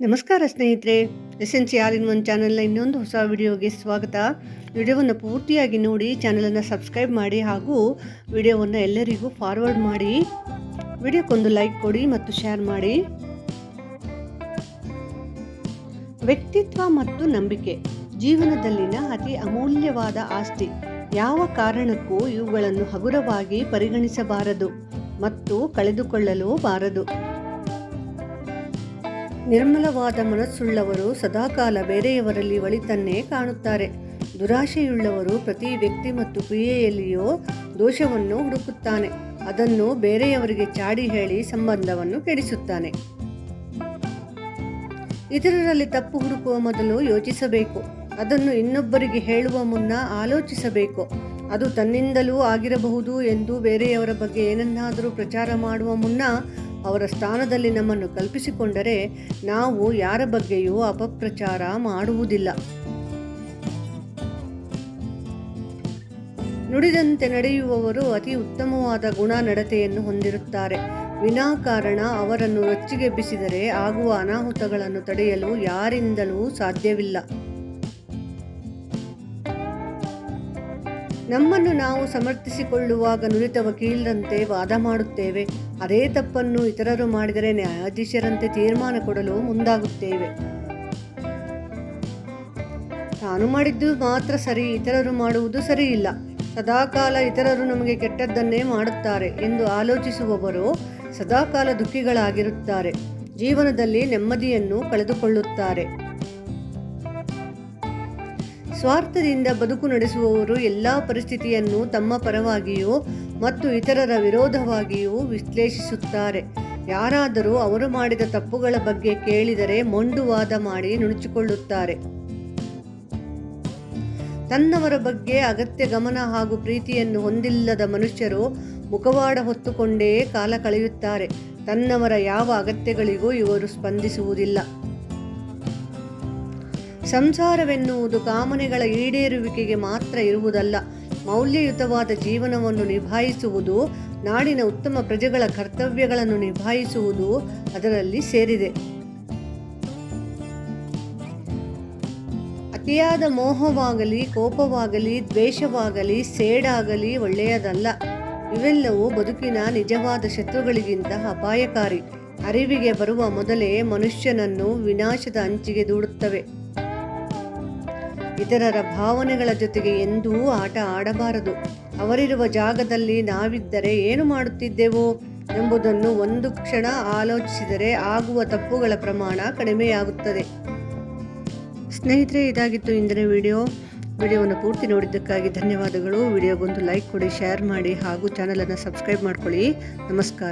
ನಮಸ್ಕಾರ ಸ್ನೇಹಿತರೆ ಎಸೆನ್ಸಿ all in one ಚಾನಲ್ನ ಇನ್ನೊಂದು ಹೊಸ ವಿಡಿಯೋಗೆ ಸ್ವಾಗತ. ವಿಡಿಯೋವನ್ನು ಪೂರ್ತಿಯಾಗಿ ನೋಡಿ ಚಾನಲನ್ನು ಸಬ್ಸ್ಕ್ರೈಬ್ ಮಾಡಿ ಹಾಗೂ ವಿಡಿಯೋವನ್ನು ಎಲ್ಲರಿಗೂ ಫಾರ್ವರ್ಡ್ ಮಾಡಿ. ವಿಡಿಯೋಕ್ಕೊಂದು ಲೈಕ್ ಕೊಡಿ ಮತ್ತು ಶೇರ್ ಮಾಡಿ. ವ್ಯಕ್ತಿತ್ವ ಮತ್ತು ನಂಬಿಕೆ, ಜೀವನದಲ್ಲಿನ ಅತಿ ಅಮೂಲ್ಯವಾದ ಆಸ್ತಿ. ಯಾವ ಕಾರಣಕ್ಕೂ ಇವುಗಳನ್ನು ಹಗುರವಾಗಿ ಪರಿಗಣಿಸಬಾರದು ಮತ್ತು ಕಳೆದುಕೊಳ್ಳಲೂ ಬಾರದು. ನಿರ್ಮಲವಾದ ಮನಸ್ಸುಳ್ಳವರು ಸದಾಕಾಲ ಬೇರೆಯವರಲ್ಲಿ ಒಳಿತನ್ನೇ ಕಾಣುತ್ತಾರೆ. ದುರಾಶೆಯುಳ್ಳವರು ಪ್ರತಿ ವ್ಯಕ್ತಿ ಮತ್ತು ಕ್ರಿಯೆಯಲ್ಲಿಯೋ ದೋಷವನ್ನು ಹುಡುಕುತ್ತಾನೆ. ಅದನ್ನು ಬೇರೆಯವರಿಗೆ ಚಾಡಿ ಹೇಳಿ ಸಂಬಂಧವನ್ನು ಕೆಡಿಸುತ್ತಾನೆ. ಇತರರಲ್ಲಿ ತಪ್ಪು ಹುಡುಕುವ ಮೊದಲು ಯೋಚಿಸಬೇಕು. ಅದನ್ನು ಇನ್ನೊಬ್ಬರಿಗೆ ಹೇಳುವ ಮುನ್ನ ಆಲೋಚಿಸಬೇಕು. ಅದು ತನ್ನಿಂದಲೂ ಆಗಿರಬಹುದು ಎಂದು ಬೇರೆಯವರ ಬಗ್ಗೆ ಏನನ್ನಾದರೂ ಪ್ರಚಾರ ಮಾಡುವ ಮುನ್ನ ಅವರ ಸ್ಥಾನದಲ್ಲಿ ನಮ್ಮನ್ನು ಕಲ್ಪಿಸಿಕೊಂಡರೆ ನಾವು ಯಾರ ಬಗ್ಗೆಯೂ ಅಪಪ್ರಚಾರ ಮಾಡುವುದಿಲ್ಲ. ನುಡಿದಂತೆ ನಡೆಯುವವರು ಅತಿ ಉತ್ತಮವಾದ ಗುಣ ನಡತೆಯನ್ನು ಹೊಂದಿರುತ್ತಾರೆ ವಿನಾಕಾರಣ ಅವರನ್ನು ರೊಚ್ಚಿಗೆಬ್ಬಿಸಿದರೆ ಆಗುವ ಅನಾಹುತಗಳನ್ನು ತಡೆಯಲು ಯಾರಿಂದಲೂ ಸಾಧ್ಯವಿಲ್ಲ. ನಮ್ಮನ್ನು ನಾವು ಸಮರ್ಥಿಸಿಕೊಳ್ಳುವಾಗ ನುರಿತ ವಕೀಲರಂತೆ ವಾದ ಮಾಡುತ್ತೇವೆ. ಅದೇ ತಪ್ಪನ್ನು ಇತರರು ಮಾಡಿದರೆ ನ್ಯಾಯಾಧೀಶರಂತೆ ತೀರ್ಮಾನ ಕೊಡಲು ಮುಂದಾಗುತ್ತೇವೆ. ತಾನು ಮಾಡಿದ್ದು ಮಾತ್ರ ಸರಿ, ಇತರರು ಮಾಡುವುದು ಸರಿಯಿಲ್ಲ. ಸದಾಕಾಲ ಇತರರು ನಮಗೆ ಕೆಟ್ಟದ್ದನ್ನೇ ಮಾಡುತ್ತಾರೆ ಎಂದು ಆಲೋಚಿಸುವವರು ಸದಾಕಾಲ ದುಃಖಿಗಳಾಗಿರುತ್ತಾರೆ. ಜೀವನದಲ್ಲಿ ನೆಮ್ಮದಿಯನ್ನು ಕಳೆದುಕೊಳ್ಳುತ್ತಾರೆ. ಸ್ವಾರ್ಥದಿಂದ ಬದುಕು ನಡೆಸುವವರು ಎಲ್ಲ ಪರಿಸ್ಥಿತಿಯನ್ನು ತಮ್ಮ ಪರವಾಗಿಯೂ ಮತ್ತು ಇತರರ ವಿರೋಧವಾಗಿಯೂ ವಿಶ್ಲೇಷಿಸುತ್ತಾರೆ. ಯಾರಾದರೂ ಅವರು ಮಾಡಿದ ತಪ್ಪುಗಳ ಬಗ್ಗೆ ಕೇಳಿದರೆ ಮೊಂಡುವಾದ ಮಾಡಿ ನುಣುಚಿಕೊಳ್ಳುತ್ತಾರೆ. ತನ್ನವರ ಬಗ್ಗೆ ಅಗತ್ಯ ಗಮನ ಹಾಗೂ ಪ್ರೀತಿಯನ್ನು ಹೊಂದಿಲ್ಲದ ಮನುಷ್ಯರು ಮುಖವಾಡ ಹೊತ್ತುಕೊಂಡೇ ಕಾಲ ಕಳೆಯುತ್ತಾರೆ. ತನ್ನವರ ಯಾವ ಅಗತ್ಯಗಳಿಗೂ ಇವರು ಸ್ಪಂದಿಸುವುದಿಲ್ಲ. ಸಂಸಾರವೆನ್ನುವುದು ಕಾಮನೆಗಳ ಈಡೇರುವಿಕೆಗೆ ಮಾತ್ರ ಇರುವುದಲ್ಲ. ಮೌಲ್ಯಯುತವಾದ ಜೀವನವನ್ನು ನಿಭಾಯಿಸುವುದು, ನಾಡಿನ ಉತ್ತಮ ಪ್ರಜೆಗಳ ಕರ್ತವ್ಯಗಳನ್ನು ನಿಭಾಯಿಸುವುದು ಅದರಲ್ಲಿ ಸೇರಿದೆ. ಅತಿಯಾದ ಮೋಹವಾಗಲಿ, ಕೋಪವಾಗಲಿ, ದ್ವೇಷವಾಗಲಿ, ಸೇಡಾಗಲಿ ಒಳ್ಳೆಯದಲ್ಲ. ಇವೆಲ್ಲವೂ ಬದುಕಿನ ನಿಜವಾದ ಶತ್ರುಗಳಿಗಿಂತ ಅಪಾಯಕಾರಿ. ಅರಿವಿಗೆ ಬರುವ ಮೊದಲೇ ಮನುಷ್ಯನನ್ನು ವಿನಾಶದ ಅಂಚಿಗೆ ದೂಡುತ್ತವೆ. ಇತರರ ಭಾವನೆಗಳ ಜೊತೆಗೆ ಎಂದೂ ಆಟ ಆಡಬಾರದು. ಅವರಿರುವ ಜಾಗದಲ್ಲಿ ನಾವಿದ್ದರೆ ಏನು ಮಾಡುತ್ತಿದ್ದೆವು ಎಂಬುದನ್ನು ಒಂದು ಕ್ಷಣ ಆಲೋಚಿಸಿದರೆ ಆಗುವ ತಪ್ಪುಗಳ ಪ್ರಮಾಣ ಕಡಿಮೆಯಾಗುತ್ತದೆ. ಸ್ನೇಹಿತರೆ, ಇದಾಗಿತ್ತು ಇಂದಿನ ವಿಡಿಯೋ. ವಿಡಿಯೋವನ್ನು ಪೂರ್ತಿ ನೋಡಿದ್ದಕ್ಕಾಗಿ ಧನ್ಯವಾದಗಳು. ವಿಡಿಯೋಗೊಂದು ಲೈಕ್ ಕೊಡಿ, ಶೇರ್ ಮಾಡಿ ಹಾಗೂ ಚಾನಲನ್ನು ಸಬ್ಸ್ಕ್ರೈಬ್ ಮಾಡ್ಕೊಳ್ಳಿ. ನಮಸ್ಕಾರ.